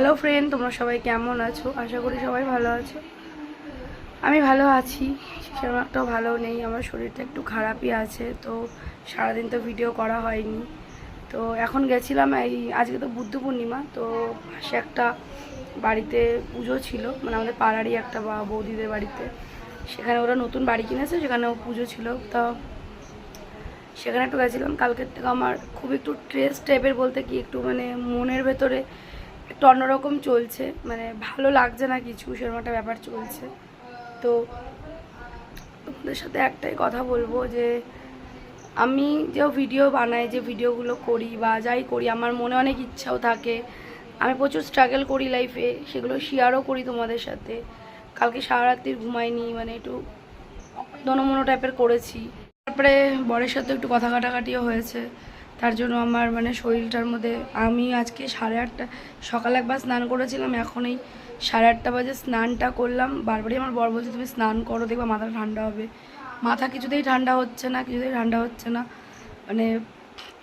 Hello friend তোমরা সবাই কেমন আছো? আশা করি সবাই ভালো আছো। আমি ভালো আছি সেরকম একটাও ভালো নেই, আমার শরীরটা একটু খারাপই আছে, তো সারাদিন তো ভিডিও করা হয়নি। তো এখন গেছিলাম এই, আজকে তো বুদ্ধ পূর্ণিমা, তো পাশে একটা বাড়িতে পুজো ছিল মানে আমাদের পাড়ারই একটা বা বৌদিদের বাড়িতে। সেখানে ওরা নতুন বাড়ি কিনেছে, সেখানেও পুজো ছিল। তো সেখানে একটু গেছিলাম, কালকের থেকে আমার খুব একটু স্ট্রেস টাইপের বলতে কি, একটু মানে মনের ভেতরে একটু অন্যরকম চলছে মানে ভালো লাগছে না কিছু, সেরকম একটা ব্যাপার চলছে। তো তোমাদের সাথে একটাই কথা বলব যে, আমি যে ভিডিও বানাই, যে ভিডিওগুলো করি বা যাই করি, আমার মনে অনেক ইচ্ছাও থাকে। আমি প্রচুর স্ট্রাগল করি লাইফে সেগুলো শেয়ারও করি তোমাদের সাথে। কালকে সারা রাত্রি ঘুমাইনি মানে একটু দনমনো টাইপের করেছি। তারপরে বরের সাথে একটু কথা কাটাকাটিও হয়েছে। তার জন্য আমার মানে শরীরটার মধ্যে, আমি আজকে সাড়ে আটটা, সকাল একবার স্নান করেছিলাম, এখন এই সাড়ে আটটা বাজে স্নানটা করলাম। বারবারই আমার বর বলছে, তুমি স্নান করো, দেখবা মাথা ঠান্ডা হবে। মাথা কিছুতেই ঠান্ডা হচ্ছে না, কিছুতেই ঠান্ডা হচ্ছে না। মানে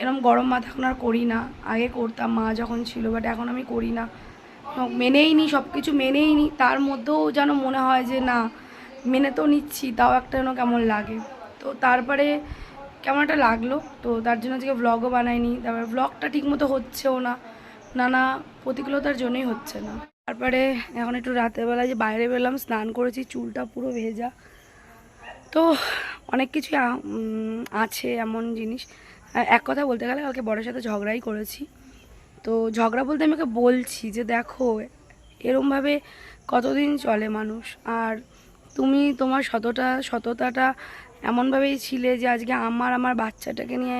এরকম গরম মাথা এখন আর করি না। আগে করতাম মা যখন ছিল বাট এখন আমি করি না। মেনেই নি সব কিছু মেনেই নি। তার মধ্যেও যেন মনে হয় যে, না, মেনে তো নিচ্ছি, তাও একটা যেন কেমন লাগে। তো তারপরে কেমন একটা লাগল। তো তার জন্য আজকে ব্লগও বানাইনি। তারপরে ভ্লগটা ঠিকমতো হচ্ছেও না। নানা প্রতিকূলতার জন্যই হচ্ছে না। তারপরে এখন একটু রাতের বেলা যে বাইরে বেরলাম, স্নান করেছি, চুলটা পুরো ভেজা। তো অনেক কিছু আছে এমন জিনিস। এক কথা বলতে গেলে, কালকে বড়ের সাথে ঝগড়াই করেছি। তো ঝগড়া বলতে আমি ওকে বলছি যে, দেখো, এরমভাবে কতদিন চলে মানুষ? আর তুমি তোমার সততা, সততাটা এমনভাবেই ছিলে যে আজকে আমার আমার বাচ্চাটাকে নিয়ে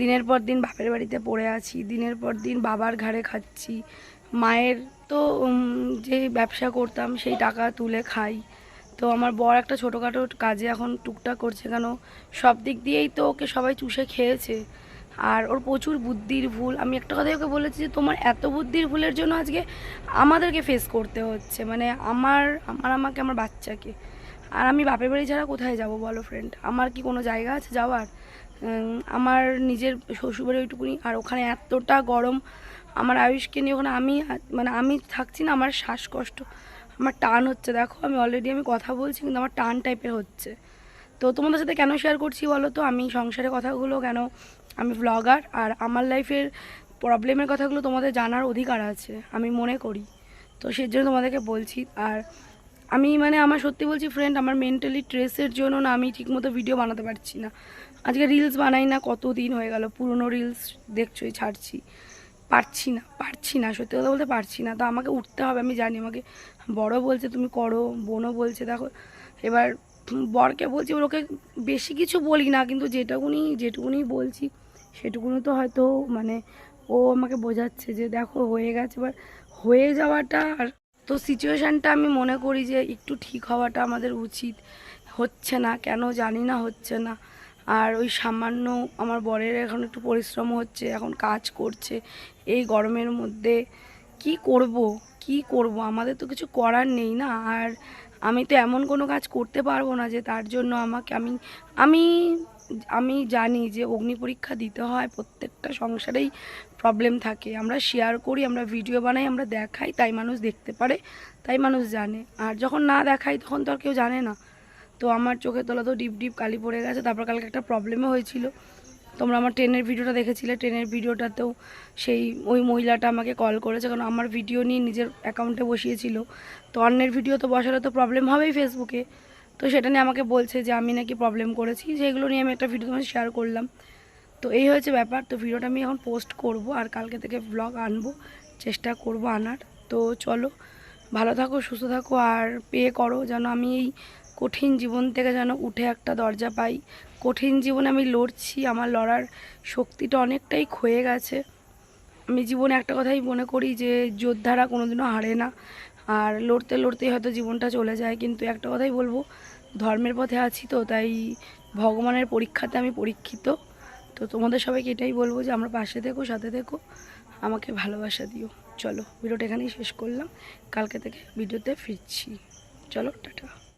দিনের পর দিন বাপের বাড়িতে পড়ে আছি, দিনের পর দিন বাবার ঘাড়ে খাচ্ছি। মায়ের তো যে ব্যবসা করতাম সেই টাকা তুলে খাই। তো আমার বর একটা ছোটোখাটো কাজে এখন টুকটাক করছে কেন, সব দিক দিয়েই তো ওকে সবাই চুষে খেয়েছে। আর ওর প্রচুর বুদ্ধির ভুল। আমি একটা কথাই ওকে বলেছি যে, তোমার এত বুদ্ধির ভুলের জন্য আজকে আমাদেরকে ফেস করতে হচ্ছে। মানে আমার আমার আমাকে, আমার বাচ্চাকে। আর আমি বাপের বাড়ি ছাড়া কোথায় যাব বলো ফ্রেন্ড আমার কি কোনো জায়গা আছে যাওয়ার? আমার নিজের শ্বশুরবাড়ি ওইটুকুনি। আর ওখানে এতটা গরম, আমার আয়ুষকে নিয়ে ওখানে আমি মানে আমি থাকছি না, আমার শ্বাসকষ্ট। আমার টান হচ্ছে, দেখো আমি অলরেডি আমি কথা বলছি, কিন্তু আমার টান টাইপের হচ্ছে। তো তোমাদের সাথে কেন শেয়ার করছি বলো তো? আমি সংসারের কথাগুলো কেন? আমি ব্লগার আর আমার লাইফের প্রবলেমের কথাগুলো তোমাদের জানার অধিকার আছে, আমি মনে করি। তো সেই জন্য তোমাদেরকে বলছি, আর আমি মানে আমার সত্যি বলছি ফ্রেন্ড আমার মেন্টালি স্ট্রেসের জন্য না আমি ঠিকমতো ভিডিও বানাতে পারছি না। আজকে রিলস বানাই না কত দিন হয়ে গেল? পুরনো রিলস দেখছোই, ছাড়ছি। পারছি না পারছি না, সত্যি কথা বলতে পারছি না। তো আমাকে উঠতে হবে, আমি জানি আমাকে বড় বলছে, তুমি করো, বোনও বলছে, দেখো। এবার বরকে বলছি ওকে বেশি কিছু বলি না, কিন্তু যেটুকুনি যেটুকুনি বলছি, সেটুকুনি তো হয়তো মানে ও আমাকে বোঝাচ্ছে যে, দেখো, হয়ে গেছে। এবার হয়ে যাওয়াটা আর তো সিচুয়েশানটা আমি মনে করি যে একটু ঠিক হওয়াটা আমাদের উচিত। হচ্ছে না, কেন জানি না হচ্ছে না। আর ওই সামান্য আমার বরের এখন একটু পরিশ্রম হচ্ছে, এখন কাজ করছে, এই গরমের মধ্যে কি করব কি করব? আমাদের তো কিছু করার নেই না। আর আমি তো এমন কোনো কাজ করতে পারব না যে তার জন্য আমাকে আমি আমি আমি জানি যে অগ্নি পরীক্ষা দিতে হয়, প্রত্যেকটা সংসারেই প্রবলেম থাকে। আমরা শেয়ার করি, আমরা ভিডিও বানাই, আমরা দেখাই, তাই মানুষ দেখতে পারে, তাই মানুষ জানে। আর যখন না দেখাই, তখন তো আর কেউ জানে না। তো আমার চোখের তলা তো ডিপ ডিপ কালি পড়ে গেছে, তারপর কালকে একটা প্রবলেমও হয়েছিল। তোমরা আমার ট্রেনের ভিডিওটা দেখেছিলে, ট্রেনের ভিডিওটাতেও সেই ওই মহিলাটা আমাকে কল করেছে, কারণ আমার ভিডিও নিয়ে নিজের অ্যাকাউন্টে বসিয়েছিল। তো অন্যের ভিডিও তো বসালে তো প্রবলেম হবেই ফেসবুকে তো সেটা নিয়ে আমাকে বলছে যে আমি নাকি প্রবলেম করেছি। সেগুলো নিয়ে আমি একটা ভিডিও তোমার শেয়ার করলাম। তো এই হয়েছে ব্যাপার। তো ভিডিওটা আমি এখন পোস্ট করব আর কালকে থেকে ব্লগ আনব। চেষ্টা করব আনার। তো চলো, ভালো থাকো, সুস্থ থাকো আর পে করো যেন আমি এই কঠিন জীবন থেকে যেন উঠে একটা দরজা পাই। কঠিন জীবনে আমি লড়ছি, আমার লড়ার শক্তিটা অনেকটাই ক্ষয়ে গেছে। আমি জীবনে একটা কথাই মনে করি যে যোদ্ধারা কোনোদিনও হারে না। আর লড়তে লড়তেই হয়তো জীবনটা চলে যায়, কিন্তু একটা কথাই বলব, ধর্মের পথে আছি তো, তাই ভগবানের পরীক্ষাতে আমি পরীক্ষিত। তো তোমাদের সবাইকে এটাই বলব যে আমরা পাশে থেকো, সাথে থেকো, আমাকে ভালোবাসা দিও। চলো, ভিডিওটা এখানেই শেষ করলাম, কালকে থেকে ভিডিওতে ফিরছি। চলো, টাটা।